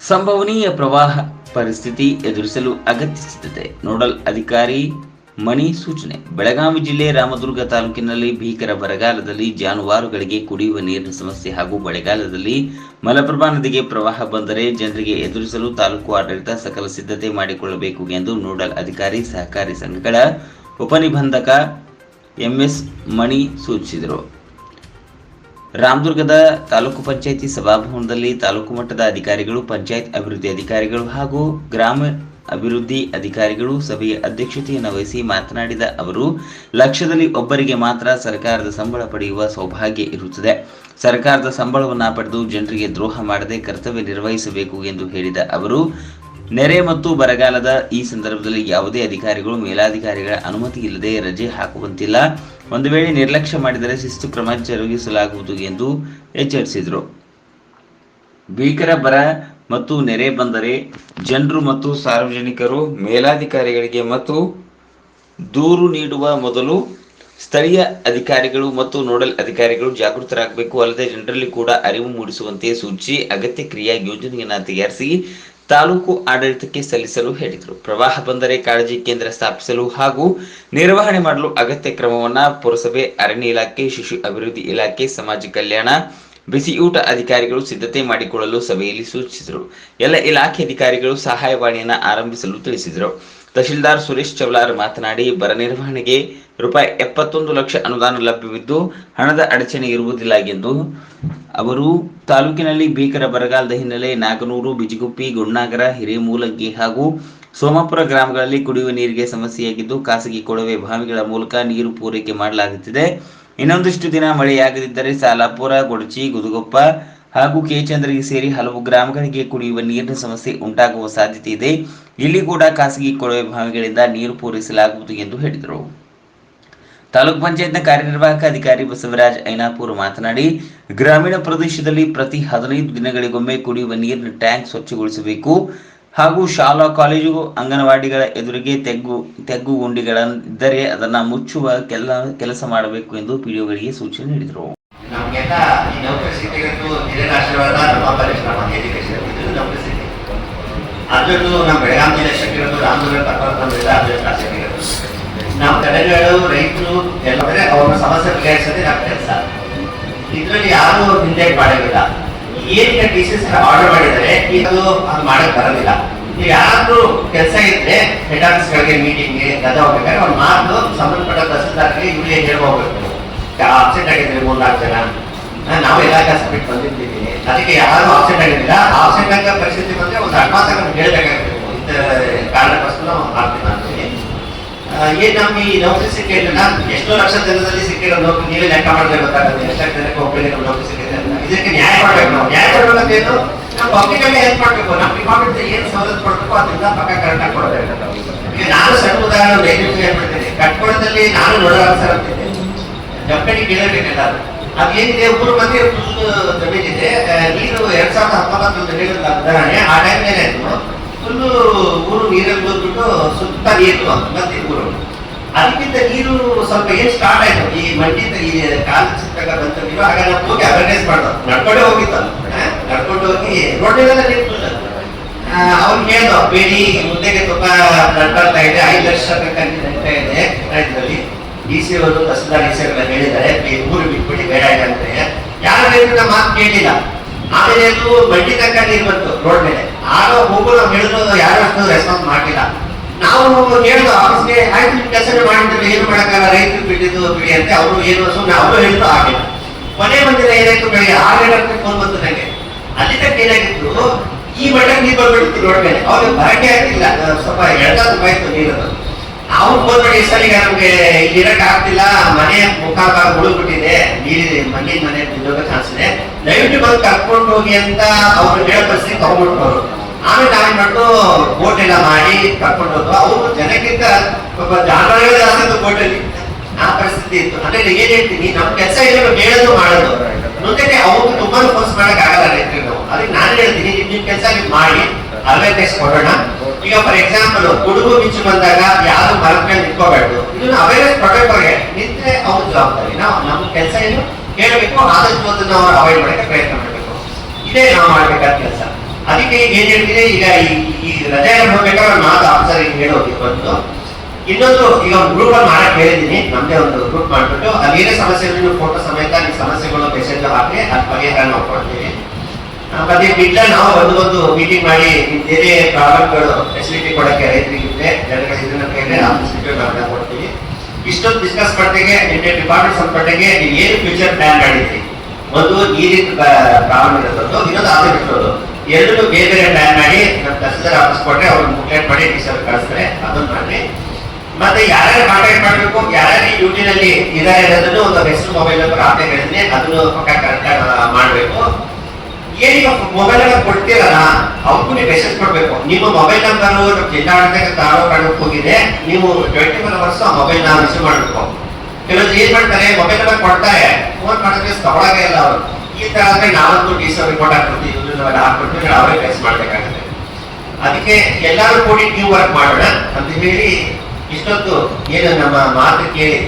ಸಂಭವನೀಯ ಪ್ರವಾಹ ಪರಿಸ್ಥಿತಿ ಎದುರಿಸಲು ಅಗತ್ಯ ಸಿದ್ಧತೆ ನೋಡಲ್ ಅಧಿಕಾರಿ ಮಣಿ ಸೂಚನೆ. ಬೆಳಗಾವಿ ಜಿಲ್ಲೆ ರಾಮದುರ್ಗ ತಾಲೂಕಿನಲ್ಲಿ ಭೀಕರ ಬರಗಾಲದಲ್ಲಿ ಜಾನುವಾರುಗಳಿಗೆ ಕುಡಿಯುವ ನೀರಿನ ಸಮಸ್ಯೆ ಹಾಗೂ ಮಳೆಗಾಲದಲ್ಲಿ ಮಲಪ್ರಭಾ ನದಿಗೆ ಪ್ರವಾಹ ಬಂದರೆ ಜನರಿಗೆ ಎದುರಿಸಲು ತಾಲೂಕು ಆಡಳಿತ ಸಕಲ ಸಿದ್ಧತೆ ಮಾಡಿಕೊಳ್ಳಬೇಕು ಎಂದು ನೋಡಲ್ ಅಧಿಕಾರಿ ಸಹಕಾರಿ ಸಂಘಗಳ ಉಪನಿಬಂಧಕ ಎಂಎಸ್ ಮಣಿ ಸೂಚಿಸಿದರು. ರಾಮದುರ್ಗದ ತಾಲೂಕು ಪಂಚಾಯಿತಿ ಸಭಾಭವನದಲ್ಲಿ ತಾಲೂಕು ಮಟ್ಟದ ಅಧಿಕಾರಿಗಳು, ಪಂಚಾಯತ್ ಅಭಿವೃದ್ಧಿ ಅಧಿಕಾರಿಗಳು ಹಾಗೂ ಗ್ರಾಮ ಅಭಿವೃದ್ಧಿ ಅಧಿಕಾರಿಗಳು ಸಭೆಯ ಅಧ್ಯಕ್ಷತೆಯನ್ನು ವಹಿಸಿ ಮಾತನಾಡಿದ ಅವರು, ಲಕ್ಷದಲ್ಲಿ ಒಬ್ಬರಿಗೆ ಮಾತ್ರ ಸರ್ಕಾರದ ಸಂಬಳ ಪಡೆಯುವ ಸೌಭಾಗ್ಯ ಇರುತ್ತದೆ. ಸರ್ಕಾರದ ಸಂಬಳವನ್ನು ಪಡೆದು ಜನರಿಗೆ ದ್ರೋಹ ಮಾಡದೆ ಕರ್ತವ್ಯ ನಿರ್ವಹಿಸಬೇಕು ಎಂದು ಹೇಳಿದ ಅವರು, ನೆರೆ ಮತ್ತು ಬರಗಾಲದ ಈ ಸಂದರ್ಭದಲ್ಲಿ ಯಾವುದೇ ಅಧಿಕಾರಿಗಳು, ಮೇಲಾಧಿಕಾರಿಗಳ ಅನುಮತಿ ಇಲ್ಲದೆ ರಜೆ ಹಾಕುವಂತಿಲ್ಲ. ಒಂದು ವೇಳೆ ನಿರ್ಲಕ್ಷ್ಯ ಮಾಡಿದರೆ ಶಿಸ್ತು ಕ್ರಮ ಜರುಗಿಸಲಾಗುವುದು ಎಂದು ಎಚ್ಚರಿಸಿದರು. ಭೀಕರ ಬರ ಮತ್ತು ನೆರೆ ಬಂದರೆ ಜನರು ಮತ್ತು ಸಾರ್ವಜನಿಕರು, ಮೇಲಾಧಿಕಾರಿಗಳಿಗೆ ಮತ್ತು ದೂರು ನೀಡುವ ಮೊದಲು ಸ್ಥಳೀಯ ಅಧಿಕಾರಿಗಳು ಮತ್ತು ನೋಡಲ್ ಅಧಿಕಾರಿಗಳು ಜಾಗೃತರಾಗಬೇಕು. ಅಲ್ಲದೆ ಜನರಲ್ಲಿ ಕೂಡ ಅರಿವು ಮೂಡಿಸುವಂತೆ ಸೂಚಿಸಿ ಅಗತ್ಯ ಕ್ರಿಯಾ ಯೋಜನೆಯನ್ನು ತಯಾರಿಸಿ ತಾಲೂಕು ಆಡಳಿತಕ್ಕೆ ಸಲ್ಲಿಸಲು ಹೇಳಿದರು. ಪ್ರವಾಹ ಬಂದರೆ ಕಾಳಜಿ ಕೇಂದ್ರ ಸ್ಥಾಪಿಸಲು ಹಾಗೂ ನಿರ್ವಹಣೆ ಮಾಡಲು ಅಗತ್ಯ ಕ್ರಮವನ್ನ ಪುರಸಭೆ ಅರಣ್ಯ ಇಲಾಖೆ, ಶಿಶು ಅಭಿವೃದ್ಧಿ ಇಲಾಖೆ, ಸಮಾಜ ಕಲ್ಯಾಣ ಬಿಸಿಯೂಟ ಅಧಿಕಾರಿಗಳು ಸಿದ್ಧತೆ ಮಾಡಿಕೊಳ್ಳಲು ಸಭೆಯಲ್ಲಿ ಸೂಚಿಸಿದರು. ಎಲ್ಲ ಇಲಾಖೆ ಅಧಿಕಾರಿಗಳು ಸಹಾಯವಾಣಿಯನ್ನು ಆರಂಭಿಸಲು ತಿಳಿಸಿದರು. ತಹಶೀಲ್ದಾರ್ ಸುರೇಶ್ ಚವ್ಲಾರ್ ಮಾತನಾಡಿ, ಬರ ನಿರ್ವಹಣೆಗೆ ರೂಪಾಯಿ ಎಪ್ಪತ್ತೊಂದು ಲಕ್ಷ ಅನುದಾನ ಲಭ್ಯವಿದ್ದು ಹಣದ ಅಡಚಣೆ ಇರುವುದಿಲ್ಲ ಎಂದು ಅವರು, ತಾಲೂಕಿನಲ್ಲಿ ಭೀಕರ ಬರಗಾಲದ ಹಿನ್ನೆಲೆ ನಾಗನೂರು, ಬಿಜಿಗುಪ್ಪಿ ಗುಣ್ಣಾಗರ ಹಿರೇಮೂಲಗಿ ಹಾಗೂ ಸೋಮಾಪುರ ಗ್ರಾಮಗಳಲ್ಲಿ ಕುಡಿಯುವ ನೀರಿಗೆ ಸಮಸ್ಯೆಯಾಗಿದ್ದು, ಖಾಸಗಿ ಕೊಳವೆ ಬಾವಿಗಳ ಮೂಲಕ ನೀರು ಪೂರೈಕೆ ಮಾಡಲಾಗುತ್ತಿದೆ. ಇನ್ನೊಂದಿಷ್ಟು ದಿನ ಮಳೆಯಾಗದಿದ್ದರೆ ಸಾಲಾಪುರ ಗೊಡಚಿ, ಗುದುಗೊಪ್ಪ ಹಾಗೂ ಕೆಚಂದ್ರಿಗೆ ಸೇರಿ ಹಲವು ಗ್ರಾಮಗಳಿಗೆ ಕುಡಿಯುವ ನೀರಿನ ಸಮಸ್ಯೆ ಉಂಟಾಗುವ ಸಾಧ್ಯತೆ ಇದೆ. ಇಲ್ಲಿ ಕೂಡ ಖಾಸಗಿ ಕೊಳವೆ ಬಾವಿಗಳಿಂದ ನೀರು ಪೂರೈಸಲಾಗುವುದು ಎಂದು ಹೇಳಿದರು. ತಾಲೂಕ್ ಪಂಚಾಯತ್ನ ಕಾರ್ಯನಿರ್ವಾಹಕ ಅಧಿಕಾರಿ ಬಸವರಾಜ್ ಐನಾಪುರ್ ಮಾತನಾಡಿ, ಗ್ರಾಮೀಣ ಪ್ರದೇಶದಲ್ಲಿ ಪ್ರತಿ ಹದಿನೈದು ದಿನಗಳಿಗೊಮ್ಮೆ ಕುಡಿಯುವ ನೀರಿನ ಟ್ಯಾಂಕ್ ಸ್ವಚ್ಛಗೊಳಿಸಬೇಕು. ಹಾಗೂ ಶಾಲಾ ಕಾಲೇಜು ಅಂಗನವಾಡಿಗಳ ಎದುರಿಗೆ ತೆಗ್ಗು ತೆಗ್ಗು ಗುಂಡಿಗಳಿದ್ದರೆ ಅದನ್ನು ಮುಚ್ಚುವ ಕೆಲ, ಕೆಲಸ ಮಾಡಬೇಕು ಎಂದು ಪಿಡಿಒಗಳಿಗೆ ಸೂಚನೆ ನೀಡಿದರು. ನಮ್ಮ ಕಡೆಗಳು ರೈತರು ಸಮಸ್ಯೆ ಬಗೆಹರಿಸೋದೇ ನಮ್ಮ ಕೆಲಸ. ಇದರಲ್ಲಿ ಯಾರು ಹಿಂದೆ ಮಾಡೋದಿಲ್ಲ ಏನೀಗ ಟಿ ಸಿ ಆರ್ಡರ್ ಮಾಡಿದರೆ ಇದು ಅದು ಮಾಡಕ್ ಬರೋದಿಲ್ಲ. ಯಾರಾದ್ರೂ ಕೆಲಸ ಇದ್ರೆ ಹೆಡ್ ಆಫೀಸ್ಗಳಿಗೆ ಮೀಟಿಂಗ್ ಗದ ಹೋಗ್ಬೇಕಾದ್ರೆ ಅವ್ರು ಮಾತು ಸಂಬಂಧಪಟ್ಟ ತಹಸೀಲ್ದಾರ್ಗೆ ಇವ್ರಿಗೆ ಹೇಳ್ಬೋಗ್ಬೇಕು ಅಬ್ಸೆಂಟ್ ಆಗಿದ್ರೆ ಮೂರ್ನಾಲ್ಕು ಜನ. ನಾವು ಕೆಲಸ ಬಿಟ್ಟು ಬಂದಿದ್ದೀವಿ. ಅದಕ್ಕೆ ಯಾರು ಆಬ್ಸೆಂಟ್ ಆಗಿಲ್ಲ ಆಬ್ಸೆಂಟ್ ಆಗೋ ಪರಿಸ್ಥಿತಿ ಬಂದ್ರೆ ಒಂದು ಅಡ್ವಾನ್ಸ್ ಆಗಿ ನಮ್ಗೆ ಹೇಳ್ಬೇಕಾಗ್ತದೆ ಇಂಥ ಕಾರಣಕ್ಕೋಸ್ಕರ ನಾವು ಮಾಡ್ತೀವಿ ಆ, ಏನ್ ನಮ್ಗೆ ಈ ನೌಕರಿ ಸಿಕ್ಕಿಲ್ಲ ಎಷ್ಟೋ ಲಕ್ಷ ಜನದಲ್ಲಿ ಸಿಕ್ಕಿರೋ ನೌಕರಿ ನೀವೇ ಲೆಕ್ಕ ಮಾಡಿದ್ರೆ ಗೊತ್ತಾಗುತ್ತೆ. ಎಷ್ಟೋ ಜನಕ್ಕೆ ಒಬ್ಬರಿಗೆ ನೌಕರಿ ಸಿಕ್ಕಿದೆ ಇದಕ್ಕೆ ನ್ಯಾಯ ಮಾಡಬೇಕು ನಾವು. ನ್ಯಾಯ ಮಾಡ್ಬೇಕಂತ ಏನು ನಾವು ಪಬ್ಲಿಕ್ ಹೆಲ್ಪ್ ಮಾಡಬೇಕು. ನಮ್ಮ ಡಿಪಾರ್ಟ್ಮೆಂಟ್ ಏನು ಸವಲತ್ತು ಕೊಡ್ಬೇಕು ಅದರಿಂದ ಪಕ್ಕ ಕರೆಕ್ಟಾಗಿ ಕೊಡಬೇಕು. ನಾನು ಸಣ್ಣ ಉದಾಹರಣೆ ಐದು ಹೇಳ್ಬಿಡ್ತೀನಿ. ಕಟ್ಕೊಳದಲ್ಲಿ ನಾನು ನೋಡೋ ಸರ್ ಅಂತಿದ್ದೆ. ಕೇಳಬೇಕಲ್ಲ ಅದೇನಿದೆ ಊರು ಮಂದಿ ಫುಲ್ ಜಮೀನಿದೆ ಆ, ನೀರು ಎರಡ್ ಸಾವಿರದ ಹತ್ತೊಂಬತ್ತು ಹೇಳಿದ ಉದಾಹರಣೆ. ಆ ಟೈಮ್ ಮೇಲೆ ಫುಲ್ಲು ಊರು ನೀರಲ್ಲಿ ಬಂದ್ಬಿಟ್ಟು ಸುತ್ತ ನೀರು ಮತ್ತೆ ಊರು. ಅದಕ್ಕಿಂತ ನೀರು ಸ್ವಲ್ಪ ಏನ್ ಸ್ಟಾರ್ಟ್ ಆಯ್ತು? ಈ ಕಾಲ ಆಗ ನಾವು ಹೋಗಿ ಅವೇರ್ನೆಸ್ ಮಾಡೋದು. ನಡ್ಕೊಂಡೇ ಹೋಗಿತ್ತು ನಡ್ಕೊಂಡು ಹೋಗಿ ರೋಡ್ನೆಲ್ಲ ನೀರು ಅವ್ನು ಕೇಳ್ದ ಬೇಡಿ ಮುದ್ದೆಗೆ ತುಪ್ಪ ನಡ್ಕೊಳ್ತಾ ಇದೆ. ಐದು ವರ್ಷ ರೂಪಾಯಿ ನಡೀತಾ ಇದೆ ರೈತರಲ್ಲಿ ಡಿ ಸಿ ಅವರು ಸಿ ಅವರೆಲ್ಲ ಹೇಳಿದ್ದಾರೆ. ಊರು ಬಿಟ್ಬಿಡಿ, ಬೇಡ ಇದೆ ಅಂತ ಯಾರ ರೈತರ ಮಾತು ಕೇಳಿಲ್ಲ ಆಮೇಲೆ ಅದು ಮಂಡಿ ತನಕ ನೀರು ಬಂತು ರೋಡ್ ಮೇಲೆ. ಆಗ ಹೋಗು ನಾವು ಹೇಳಿದ್ರು ಯಾರು ಅಷ್ಟು ರೆಸ್ಪಾನ್ಸ್ ಮಾಡಿಲ್ಲ ನಾವು ಹೇಳಿದ್ರು ಆಫೀಸ್ಗೆ ಆಯ್ತು ಕೆಲಸ ಮಾಡಿದ್ರೆ, ಏನು ಮಾಡಕ್ಕಾಗಲ್ಲ, ರೈತರು ಬಿಟ್ಟಿದ್ದು ಬಿಡಿ ಅಂತ ಅವರು ಏನು ಸುಮ್ಮನೆ ಅವರು ಹೇಳಿದ್ರು ಆಗಿಲ್ಲ. ಕೊನೆ ಬಂದಿಲ್ಲ ಏನಾಯ್ತು ಬೆಳಿಗ್ಗೆ ಆರು ಗಂಟೆ ಫೋನ್ ಬಂತು ನನಗೆ ಅಲ್ಲಿ ತನಕ ಏನಾಗಿತ್ತು, ಈ ಮಟ್ಟಕ್ಕೆ ನೀರು ಬಂದ್ಬಿಡ್ತು ರೋಡ್ ಮೇಲೆ. ಅವ್ರಿಗೆ ಬರಕ್ಕೆ ಆಗ್ತಿಲ್ಲ ಸ್ವಲ್ಪ ಎಳ್ದಾದ್ರು ಬಾಯ್ತು ನೀರದು. ನಾವು ಫೋನ್ ಮಾಡಿ ಸರ್ ಈಗ ನಮ್ಗೆ ಇಲ್ಲಿ ಇರಕ್ ಆಗ್ತಿಲ್ಲ, ಮನೆ ಮುಖ ಭಾಗ ಮುಳುಗ್ಬಿಟ್ಟಿದೆ. ನೀರಿದೆ ಮನೆ ಮನೆ ಬಿದ್ದೋಗ ಚಾನ್ಸ್ ಇದೆ ದಯವಿಟ್ಟು ಬಂದು ಕರ್ಕೊಂಡು ಹೋಗಿ ಅಂತ ಅವ್ರು ಹೇಳೋ ಪರಿಸ್ಥಿತಿ ತಗೊಂಡ್ಬಿಟ್ಟವರು ಆಮೇಲೆ ನಾವೇನ್ ಮಾಡ್ತು ಬೋಟ್ ಎಲ್ಲ ಮಾಡಿ ಕರ್ಕೊಂಡು ಹೋದ್ರು. ಅವರು ಜನಕ್ಕಿಂತ ಒಬ್ಬ ಜಾನುವಾರುಗಳೇ ಜಾಸ್ತಿ ಬೋಟ್ ಅಲ್ಲಿ ಆ ಪರಿಸ್ಥಿತಿ ಏನ್ ಹೇಳ್ತೀನಿ, ನಮ್ ಕೆಲಸ ಏನು ಹೇಳೋದು ಮಾಡೋದು. ಮುಂದಕ್ಕೆ ಅವ್ರಿಗೆ ತುಂಬಾ ಫೋರ್ಸ್ ಮಾಡಕ್ ಆಗಲ್ಲ ರೈತರು ನಾವು. ಅದಕ್ಕೆ ನಾನು ಹೇಳ್ತೀನಿ, ನಿಮ್ ನಿಮ್ ಕೆಲಸ ಮಾಡಿ ಅವೇರ್ನೆಸ್ ಕೊಡೋಣ. ಈಗ ಫಾರ್ ಎಕ್ಸಾಂಪಲ್ ಗುಡುಗು ಮಿಂಚು ಬಂದಾಗ ಯಾರು ಮರದ ಮೇಲೆ ನಿಂತ್ಕೋಬಾರ್ದು. ಇದನ್ನ ಅವೇರ್ನೆಸ್ ಕೊಡೋಕೆ ನಿಂತ್ರೆ ಅವ್ರ ಜವಾಬ್ದಾರಿ. ನಾವು ನಮ್ಮ ಕೆಲಸ ಏನು ಹೇಳಬೇಕು ಆದಷ್ಟು ಅದನ್ನ ನಾವು ಅವಾಯ್ಡ್ ಮಾಡಕ್ಕೆ ಪ್ರಯತ್ನ ಮಾಡಬೇಕು. ಇದೇ ನಾವು ಮಾಡ್ಬೇಕಾದ ಕೆಲಸ. ಅದಕ್ಕೆ ಈಗ ಏನ್ ಹೇಳ್ತೀನಿ, ಈಗ ಈ- ರಜೆ ಹೋಗ್ಬೇಕಾದ್ರೆ ಮಾತು ಆಫೀಸರ್ ಹೇಳೋದು ಒಂದು ಇನ್ನೊಂದು ಈಗ ಗ್ರೂಪ್ ಅಲ್ಲಿ ಮಾಡಕ್ ಹೇಳಿದೀನಿ ನಮ್ದೇ ಒಂದು ಗ್ರೂಪ್ ಮಾಡ್ಬಿಟ್ಟು ಅಲ್ಲಿ ಏನೇ ಸಮಸ್ಯೆ ಇದ್ರೆ ನೀವು ಫೋಟೋ ಸಮೇತ ನಿಮ್ಮ ಸಮಸ್ಯೆಗಳು ಮೆಸೇಜ್ ಹಾಕಿ ಅದ್ ಪರಿಹಾರ ನಾವು ಕೊಡ್ತೀವಿ. ಮತ್ತೆ ಬಿಡ್ಲ ನಾವು ಒಂದು ಒಂದು ಮೀಟಿಂಗ್ ಮಾಡಿ ಬೇರೆ ಪ್ರಾಬ್ಲಮ್ಗಳು ಫೆಸಿಲಿಟಿ ಕೊಡಕ್ಕೆ ರೈತರಿಗೆ ಜನಗಳಿಗೆ ಇದನ್ನ ನಾವು ಕೊಡ್ತೀವಿ. ಇಷ್ಟೊಂದು ಡಿಸ್ಕಸ್ ಪಟ್ಟಿಗೆ ನಿನ್ನೆ ಡಿಪಾರ್ಟ್ಮೆಂಟ್ ಸಂಪಟ್ಟಿಗೆ ನೀವು ಏನು ಫ್ಯೂಚರ್ ಪ್ಲಾನ್ ಮಾಡಿದ್ರಿ? ಒಂದು ನೀರಿನ ಪ್ರಾಬ್ಲಮ್ ಇರೋದು ಇನ್ನೊಂದು ಆಸೆ ಎರಡೂ ಬೇರೆ ಬೇರೆ ಪ್ಲಾನ್ ಮಾಡಿ, ನಮ್ಮ ತಹಸೀಲ್ದಾರ್ ಆಫೀಸ್ ಕೊಟ್ಟರೆ ಅವ್ರು ಮುಕ್ಲೇಟ್ ಮಾಡಿ ಟೀಚರ್ ಕಳಿಸ್ತಾರೆ ಮತ್ತೆ ಯಾರ್ಯಾರು ಕಾಂಟ್ಯಾಕ್ಟ್ ಮಾಡಬೇಕು, ಯಾರ್ಯಾರು ಡ್ಯೂಟಿನಲ್ಲಿ ಇದಾರೆ ಅನ್ನೋದನ್ನು ಒಂದು ಹೆಸರು ಮೊಬೈಲ್ ನಂಬರ್ ಆಪ್ ಹೇಳಿದ್ರೆ ಅದನ್ನು ಪಕ್ಕ ಕರೆಕ್ಟ್ ಮಾಡಬೇಕು. ಏನೀಗ ಮೊಬೈಲ್ ನಂಬರ್ ಕೊಡ್ತೀರಲ್ಲ, ಅವ್ರಿಗೂ ನೀವು ಮೆಸೇಜ್ ಕೊಡಬೇಕು. ನಿಮ್ಮ ಮೊಬೈಲ್ ನಂಬರ್ ನಮ್ಮ ಜಿಲ್ಲಾಡಳಿತಕ್ಕೆ ತಾಲೂಕು ಹೋಗಿದೆ, ನೀವು ಟ್ವೆಂಟಿ ಫೋರ್ ಅವರ್ಸ್ ಆ ಮೊಬೈಲ್ ನಂಬರ್ ರಿಸೀವ್ ಮಾಡಬೇಕು. ಕೆಲವರು ಏನ್ ಮಾಡ್ತಾರೆ ಮೊಬೈಲ್ ನಂಬರ್ ಕೊಡ್ತಾರೆ. ಫೋನ್ ಮಾಡಿದ್ರೆ ತಗೊಳಗೆ ಇಲ್ಲ ಅವರು. ಈ ತರ ಆದ್ರೆ ನಾವಂತೂ ಡಿ ರಿಪೋರ್ಟ್ ಹಾಕ್ಬಿಡ್ತೀವಿ ಇವ್ರು ನಾವೆಲ್ಲ ಹಾಕ್ಬಿಟ್ಟು ಅವರೇ ಫೇಸ್ ಮಾಡ್ಬೇಕಾಗುತ್ತೆ. ಅದಕ್ಕೆ ಎಲ್ಲರೂ ಕೂಡಿ ನೀವು ವರ್ಕ್ ಮಾಡೋಣ ಅಂತ ಹೇಳಿ ಇಷ್ಟೊತ್ತು ಏನು ನಮ್ಮ ಮಾತು ಕೇಳಿ